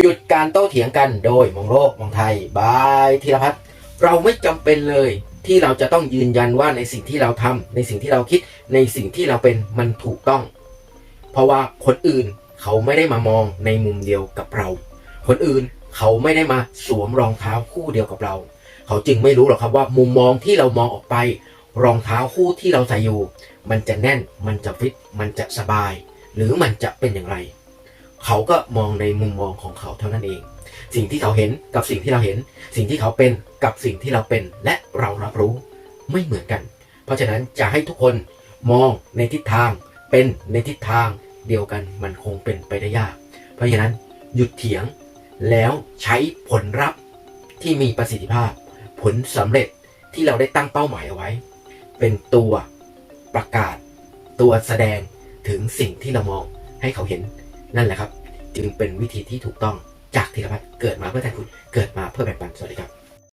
หยุดการโต้เถียงกันโดยมองโลกมองไทยบายธีรพัฒน์เราไม่จำเป็นเลยที่เราจะต้องยืนยันว่าในสิ่งที่เราทำในสิ่งที่เราคิดในสิ่งที่เราเป็นมันถูกต้อง เพราะว่าคนอื่นเขาไม่ได้มามองในมุมเดียวกับเรา คนอื่นเขาไม่ได้มาสวมรองเท้าคู่เดียวกับเรา เขาจึงไม่รู้หรอกครับว่ามุมมองที่เรามองออกไป รองเท้าคู่ที่เราใส่อยู่ มันจะแน่นมันจะฟิตมันจะสบาย หรือมันจะเป็นอย่างไร เขาก็มองในมุมมองของเขาเท่านั้นเอง สิ่งที่เขาเห็นกับสิ่งที่เราเห็น สิ่งที่เขาเป็นกับสิ่งที่เราเป็น และเรารับรู้ไม่เหมือนกัน เพราะฉะนั้นจะให้ทุกคนมองในทิศทางเป็นในทิศทางเดียวกันมันคงเป็นไปได้ยาก เพราะฉะนั้นหยุดเถียงแล้วใช้ผลลัพธ์ที่มีประสิทธิภาพ ผลสำเร็จที่เราได้ตั้งเป้าหมายเอาไว้ เป็นตัวประกาศ ตัวแสดงถึงสิ่งที่เรามองให้เขาเห็นนั่นแหละครับ จึงเป็นวิธีที่ถูกต้องจากธีรพัฒน์เกิดมาเพื่อแทนคุณเกิดมาเพื่อแบ่งปันสวัสดีครับ